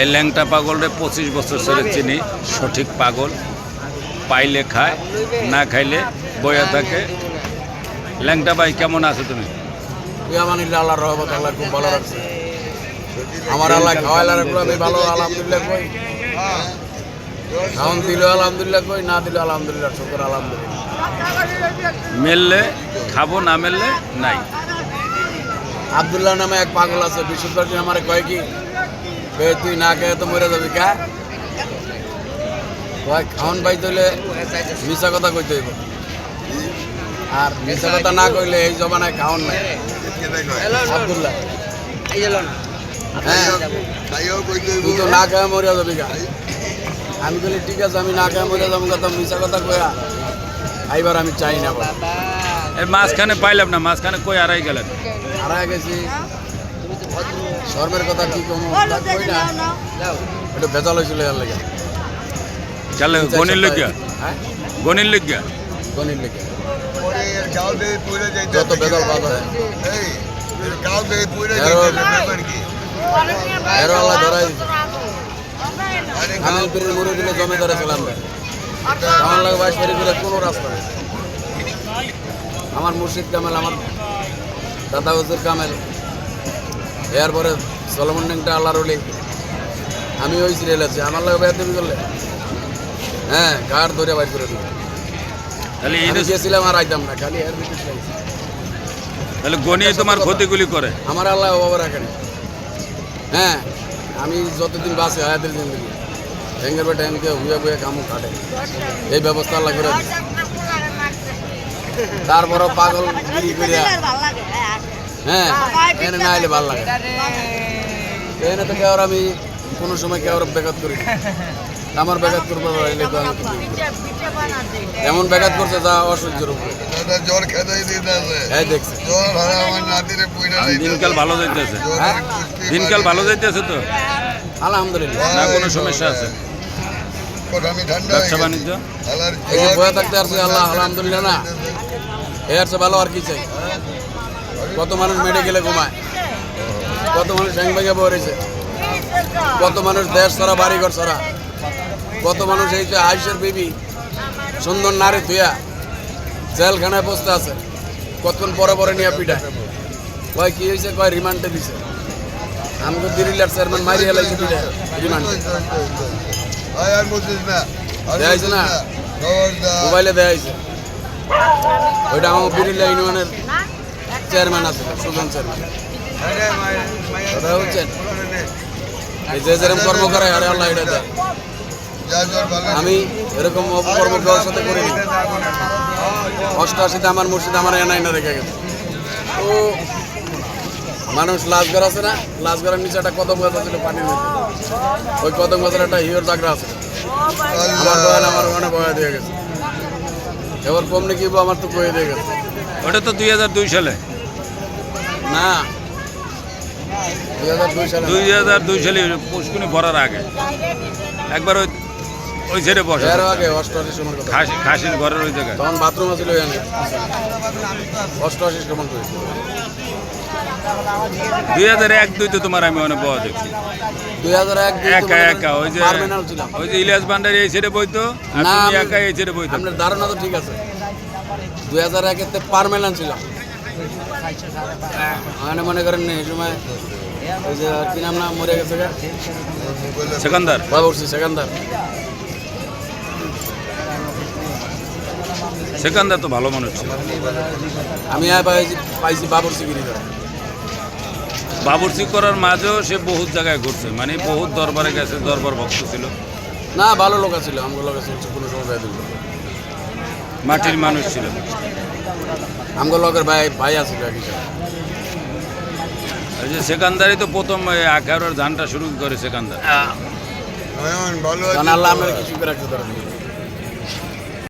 এই ল্যাংটা পাগলরে পঁচিশ বছর ধরে চিনি সঠিক পাগল। পাইলে খায় না খাইলে বয়া থাকে। ল্যাংটা ভাই কেমন আছো তুমি? আল্লাহর রহমত আল্লাহ খুব ভালো রাখছে। আমার আল্লাহ খাওয়াইলা রাখল আমি ভালো আলহামদুলিল্লাহ কই। খাওয়ান দিল আলহামদুলিল্লাহ কই না দিল আলহামদুলিল্লাহ শুকর আলহামদুলিল্লাহ। মেললে খাব না মেললে নাই। আবদুল্লাহ নামে এক পাগল আছে বিশুদ্ধ আমার কয় কি? বে তুই না খেয়ে তো মরে যাবি কা? কয় খাওয়ান পাই তৈলে মিশা কথা কইতে হইব। আর মিশা কথা না কইলে এই জমানায় খাওয়ান নাই। আবদুল্লাহ। হ্যাঁ। তুই তো না খেয়ে মরে যাবি গা আমি বলি ঠিক আছে আমি না খেয়ে মরে যাব কথা মিশা কথা কয়া আমি চাই না মাঝখানে পাইলাম না মাঝখানে কই আড়াই গেলেন? হারায় গেছি। শর্মের কথা কি কম? কই না। একটু বেজাল হয়েছিল এর লেগে। চলে গনির লইগা হ্যাঁ? গনির লইগা গণির লেগে। যত বেজাল বাধা হয় আল্লাহ ধরাই দিলে জমে আমার লাগে বাইশ দিলে কোনো রাস্তা নেই। আমার মুর্শিদ কামেল আমার দাদা হুজুর কামেল। এরপরে সলমন ডেংটা আল্লাহর অলি আমি ওই সিরিয়াল আছি। আমার লাগে বেয়ার দেবী করলে? হ্যাঁ কার ধরে বাইর করে দিবে তাহলে গেছিলাম আর আইতাম না খালি এর লাগছে তাহলে গনি তোমার ক্ষতিগুলি করে। আমার আল্লাহ অভাবে রাখেন হ্যাঁ আমি যতদিন বাসে হায়াতের জিন্দগি। ভেঙ্গের বেটা এনকে হুয়ে হুয়ে কামু কাটে। এই ব্যবস্থা আল্লাহ করে তারপরও পাগল গিরি করিয়া হ্যাঁ এনে না এলে ভালো লাগে। এনে তো কেউ আমি কোনো সময় কেউ বেকাত করি। আমার বেকাত করব এলে তো? এমন বেকাত করছে যা অসহ্যের উপরে। জ্বর খেতে দেখছে। হয় দিনকাল ভালো যাইতেছে। হ্যাঁ? দিনকাল ভালো যাইতেছে তো? আলহামদুলিল্লাহ। না কোনো সমস্যা আছে? হয়ে ব্যবসা বাণিজ্য? এই যে বয়ে থাকতে আসছে আল্লাহ আলহামদুলিল্লাহ না। এর চেয়ে ভালো আর কি চাই? কত মানুষ মেডিকেলে ঘুমায়? কত মানুষ ব্যাংক ব্যাগে বসেছে কত মানুষ দেশ ছাড়া বাড়ি ঘর ছাড়া? কত মানুষ এই যে আইসের বিবি সুন্দর নারী ধুয়া জেলখানায় বসতে আছে কতক্ষণ পরে পরে নিয়ে পিঠায় কয় কি হয়েছে? কয় রিমান্ডে দিছে। আমাকে দিরিলার চেয়ারম্যান মারি হেলাইছে পিঠায় রিমান্ডে না। দেয়া না? মোবাইলে হয়েছে। ওইটা আমার বিরিলা ইউনিয়নের চেয়ারম্যান আছে, সুজন চেয়ারম্যান। কথা এই যে যেরকম কর্ম করে আল্লাহ আমি এরকম অপকর্ম কারোর সাথে করিনি। অষ্টআশিতে আমার মুর্শিদ আমার এনাই না রেখে গেছে। তো মানুষ লাশঘর আছে না? লাশঘরের নিচে একটা কদম গাছ ছিল পানির মধ্যে ওই কদম গাছের একটা হিওর জাগরা আছে। আমার বয়ান আমার ওখানে বয়া দিয়ে গেছে। এবার কমনি কি আমার তো কয়ে দিয়ে গেছে। ওটা তো দুই হাজার দুই সালে। না। দুই হাজার দুই সালে। পুষ্কুনি ভরার আগে। একবার ওই ওই ছেড়ে বসে। আগে অষ্টআশি সময় খাসি খাসির ঘরের ওই জায়গায়। তখন বাথরুম ওখানে অষ্টআশি দুই হাজার এক দুই তো তোমার আমি অনেক বড় দেখছি। এক একা একা ওই যে ওই যে ইলিয়াস ভান্ডারি এই ছেড়ে বইতো একা এই ছেড়ে বইতো। আপনার ধারণা তো ঠিক আছে। দুই হাজার একেতে পারমেনাল ছিলাম। মানে মনে করেন এই সময় ওই যে কি নাম না মরে গেছে গা? সেখানদার বাবুরসি সেখানদার সেখানদার তো ভালো মানুষ ছিল আমি পাইছি পাইছি বাবুরসি গিরি করে বাবুরচি করার মাঝেও সে বহুত জায়গায় ঘুরছে মানে বহুত দরবারে গেছে দরবার ভক্ত ছিল। না ভালো লোক ছিল আমার লোক চলছে কোনো সময় বেদ মাটির মানুষ ছিল। আমগো লগের ভাই ভাই আছে ওই যে সেকান্দারই তো প্রথম আখারের ধানটা শুরু করে সেকান্দার। কিছু করে রাখতে পারেন।